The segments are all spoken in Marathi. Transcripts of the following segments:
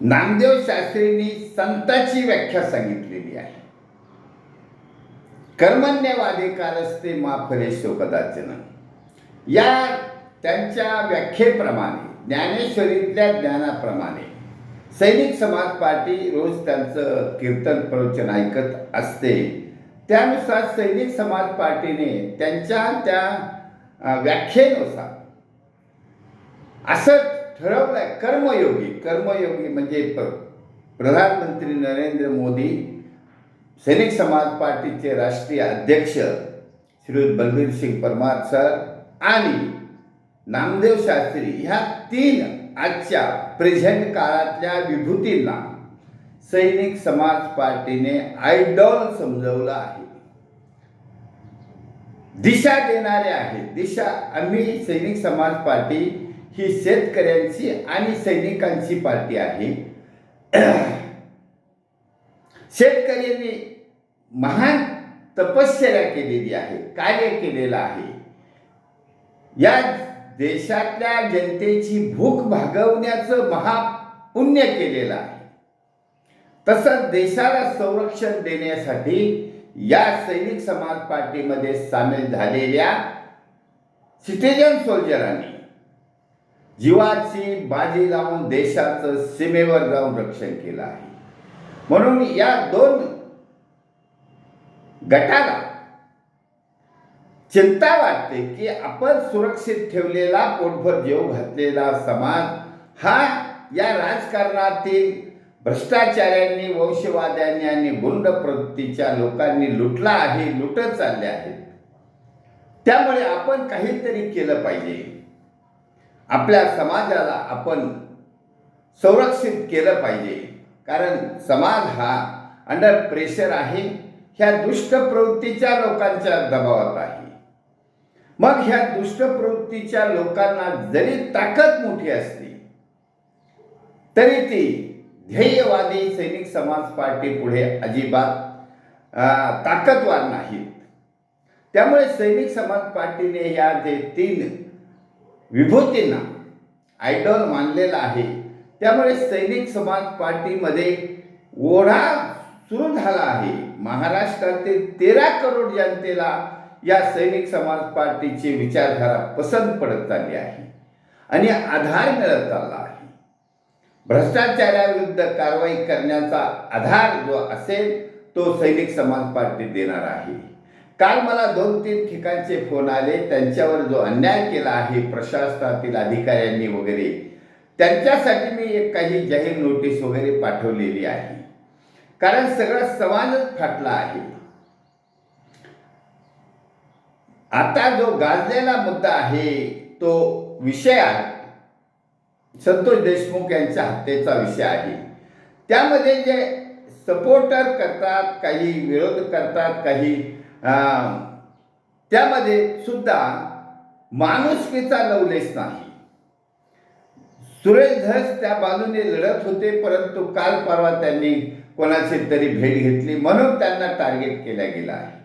नामदेव शास्त्रींनी संताची व्याख्या सांगितलेली आहे. कर्मण्यवाधिकारस्ते मा फले शोकदाचन. या त्यांच्या व्याख्येप्रमाणे ज्ञानेश्वरीतल्या ज्ञानाप्रमाणे सैनिक समाज पार्टी रोज त्यांचं कीर्तन प्रवचन ऐकत असते. त्यानुसार सैनिक समाज पार्टीने त्यांच्या त्या व्याख्येनुसार असं ठरवलंय. कर्मयोगी. कर्मयोगी म्हणजे प- प्रधानमंत्री नरेंद्र मोदी सैनिक समाज पार्टीचे राष्ट्रीय अध्यक्ष श्री बलबीर सिंग परमार सर आणि नामदेव शास्त्री ह्या तीन आजच्या प्रेझेंट काळातल्या विभूतींना सैनिक समाज पार्टीने आयडॉल समजवलं आहे. दिशा देणारे आहेत. दिशा आम्ही सैनिक समाज पार्टी ही शेतकऱ्यांची आणि सैनिकांची पार्टी आहे. शेतकऱ्यांनी महान तपश्चर्या केलेली आहे कार्य केलेलं आहे. या देशातल्या जनतेची भूक भागवण्याचं महापुण्य केलेलं आहे. तसंच देशाला संरक्षण देण्यासाठी या सैनिक समाज पार्टीमध्ये सामील झालेल्या सिटिजन सोल्जरांनी जीवाची बाजी लावून देशाचं सीमेवर जाऊन रक्षण केलं आहे. म्हणून या दोन गटाला चिंता वाटते की आपण सुरक्षित ठेवलेला पोटभर जेव घातलेला समाज हा या राजकारणातील भ्रष्टाचाऱ्यांनी वंशवाद्यांनी आणि गुंड प्रवृत्तीच्या लोकांनी लुटला आहे लुटत चालले आहेत. त्यामुळे आपण काहीतरी केलं पाहिजे. आपल्या समाजाला आपण संरक्षित केलं पाहिजे. कारण समाज हा अंडर प्रेशर आहे. ह्या दुष्ट प्रवृत्तीच्या लोकांच्या दबावात आहे. मग ह्या दुष्ट प्रवृत्तीच्या लोकांना जरी ताकद मोठी असली तरी ती ध्येयवादी सैनिक समाज पार्टी पुढे अजिबात ताकदवार नाहीत. त्यामुळे सैनिक समाज पार्टीने या जे तीन विभूतींना आयडॉल मानलेला आहे. त्यामुळे सैनिक समाज पार्टीमध्ये ओढा सुरू झाला आहे. महाराष्ट्रातील तेरा करोड जनतेला या सैनिक समाज पार्टीची विचारधारा पसंत पडत चालली आहे आणि आधार मिळत चालला आहे. भ्रष्टाचाराविरुद्ध कारवाई करण्याचा आधार जो असेल तो सैनिक समाज पार्टी देणार आहे. काल मला दोन तीन ठिकाणचे फोन आले. त्यांच्यावर जो अन्याय केला आहे प्रशासनातील अधिकाऱ्यांनी वगैरे त्यांच्यासाठी मी एक काही जाहीर नोटीस वगैरे पाठवलेली आहे. कारण सगळा समाजच फाटला आहे. आता जो गाजलेला मुद्दा आहे तो विषय आहे. संतोष देशमुख यांच्या हत्येचा विषय आहे. त्यामध्ये जे सपोर्टर करतात काही विरोध करतात काही त्यामध्ये सुद्धा माणुसकीचा लवलेस नाही. सुरेश धस त्या बाजूने लढत होते परंतु काल परवा त्यांनी कोणाची तरी भेट घेतली म्हणून त्यांना टार्गेट केला गेला आहे.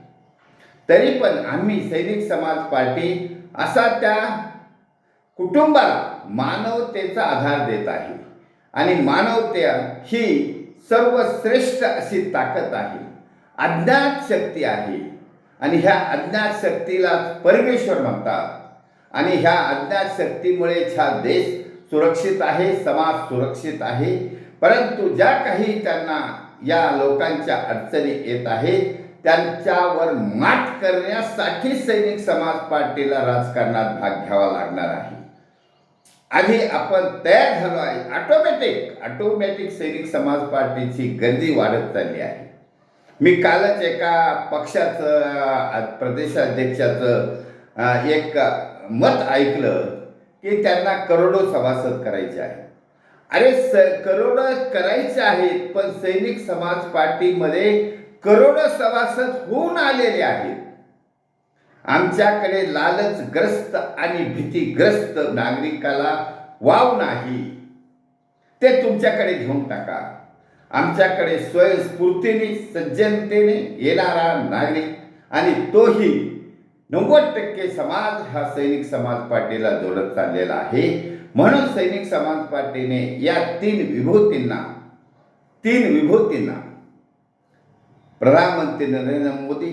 तरी पण आम्ही सैनिक समाज पार्टी असा त्या कुटुंबाला मानवतेचा आधार देत आहे. आणि मानवते ही सर्वश्रेष्ठ अशी ताकद आहे. अज्ञात शक्ती आहे. आणि ह्या अज्ञात शक्तीला परमेश्वर म्हणतात. आणि ह्या अज्ञात शक्तीमुळेच हा देश सुरक्षित आहे समाज सुरक्षित आहे. परंतु ज्या काही त्यांना या लोकांच्या अडचणी येत आहेत त्यांच्यावर मात करण्यासाठी सैनिक समाज पार्टीला राजकारणात भाग घ्यावा लागणार आहे. आधी आपण तयार झालो आहे. ऑटोमॅटिक ऑटोमॅटिक सैनिक समाज पार्टीची गर्दी वाढत चालली आहे. मी कालच एका पक्षाचं प्रदेशाध्यक्षाचं एक मत ऐकलं की त्यांना करोडो सभासद करायचे आहे अरे स करोडो करायचे आहेत पण सैनिक समाज पार्टीमध्ये करोडो सभासद होऊन आलेले आहेत. आमच्याकडे लालचग्रस्त आणि भीतीग्रस्त नागरिकाला वाव नाही. ते तुमच्याकडे घेऊन टाका. आमच्याकडे स्वयंस्फूर्तीने सज्जनतेने येणारा नागरिक आणि तोही नव्वद टक्के समाज हा सैनिक समाज पार्टीला जोडत चाललेला आहे. म्हणून सैनिक समाज पार्टीने या तीन विभूतींना तीन विभूतींना प्रधानमंत्री नरेंद्र मोदी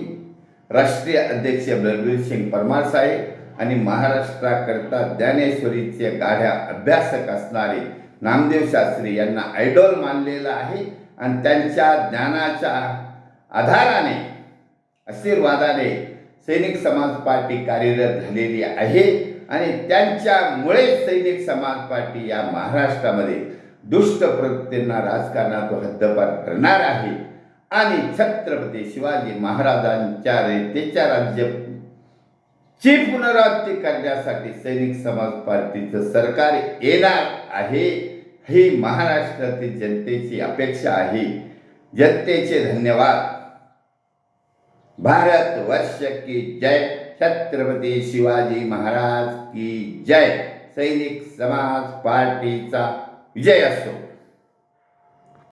राष्ट्रीय अध्यक्ष बलबीर सिंग परमार साहेब आणि महाराष्ट्राकरता ज्ञानेश्वरीचे गाढ्या अभ्यासक असणारे नामदेव शास्त्री यांना आयडॉल मानलेलं आहे आणि त्यांच्या ज्ञानाच्या आधाराने आशीर्वादाने सैनिक समाज पार्टी कार्यरत झालेली आहे आणि त्यांच्यामुळे सैनिक समाज पार्टी या महाराष्ट्रामध्ये दुष्ट प्रवृत्तींना राजकारणातून हद्दपार करणार आहे. आणि छत्रपती शिवाजी महाराजांच्या रेतेच्या राज्य ची पुनरावृत्ती करण्यासाठी सैनिक समाज पार्टीचं सरकार येणार आहे. ही महाराष्ट्रातील जनतेची अपेक्षा आहे. जनतेचे धन्यवाद. भारत वर्ष की जय. छत्रपती शिवाजी महाराज की जय. सैनिक समाज पार्टीचा विजय असो.